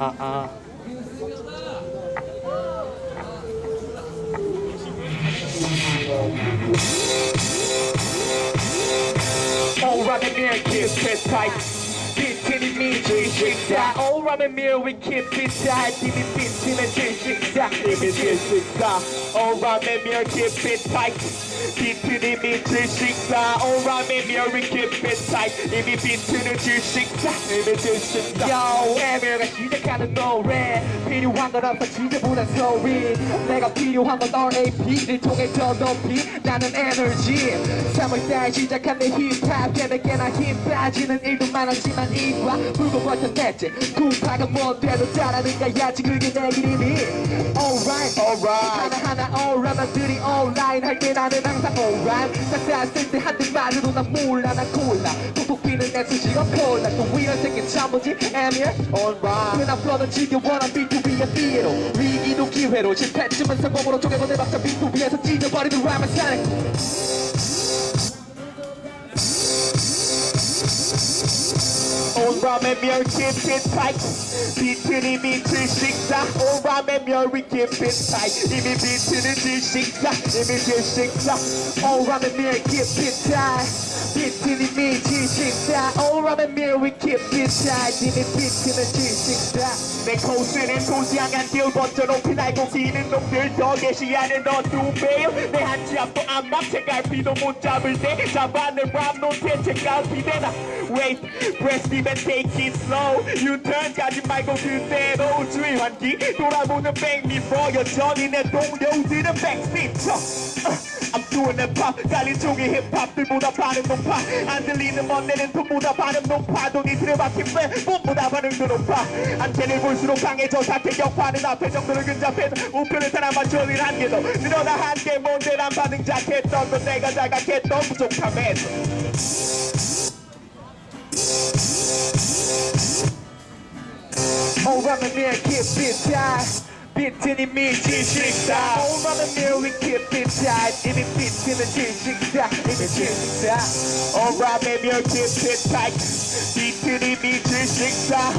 Uh uh. Oh, rockin' and kid, tight. Running mirror, we keep it tight. 이미 빈티는 주식사 이미 keep it tight. 빈티니 미주식사 All running mirror, we keep it tight. 이미 빈티는 주식사 이미 주식사 Yo, 에밀가 시작하는 노래 필요한 건 없어 지저분한 소리 내가 필요한 건 RAP를 통해 더 높이 나는 에너지 3월달 시작한 내 힙합 걔네게나 힘 빠지는 일도 많았지만 이과 불고 버텨냈지 구파가 못돼도 잘하는 거야지 그게 내 길이니 Alright. Alright. 하나하나 alright 들이 online 할때 나는 항상 alright. 가사 쓸때 한 대만으로 난 몰라 난 콜라. 톡톡 비는 내 수식어 콜라. 또 위로 생긴 참모지 Emir alright. 그나 플러는 지겨워 난 B2B의 삐에로. 위기도 기회로. 실패쯤은 성공으로 쪼개고 내 박자 B2B에서 찢어버리는 람을 사는 온밤에 멸 keep it tight 비트니 밑을 식사 온밤에 멸 we keep it tight 이미 비트는 질식사 이미 질식사 온밤에 멸 keep it tight 비트니 밑을 식사 온밤에 멸 we keep it tight 이미 비트는 질식사 내 코스는 소지향한 딜버터 높이 날 고 기는 놈들 더 계시하는 어두운 배일 내 한치 앞도 안 막채 갈피도 못 잡을 때 잡아낸 랍 노트에 책갈피대나. Wait, press deep and take it slow. U-turn 가지 말고 그대로 주의환기. 돌아보는 백미러 여전히 내 동료들은 I'm doing the pop. 깔린 종이 힙합 들보다 반응 높아 안 들리는 먼내는 톤보다 반응 높아 돈이 들여박힌 랩 몸보다 반응도 높아 안테를 볼수록 강해져 사태 격파는 앞에 정도를 근접해서 우표를 따라 맞춰린 한계도 늘어나 한계 뭔데 난 반응 작했던 건 내가 자각했던 부족함에서 mirror keep it tight 비트니 미치 식사. keep it tight. 이미 비트는 질식사 이미 질식사. Keep it tight. 비트니 미치 식사.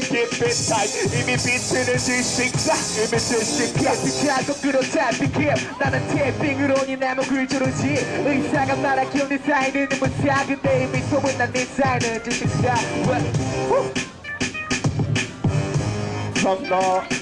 Keep it tight. 이미 비트는 질식사 이미 질식사. 비트하고 그렇다 비킵 나는 태핑으로 니 나목을 조르지 의사가 말하기로 네 사이는 무사 근데 이미 소문난 네 사이는 질식사 from the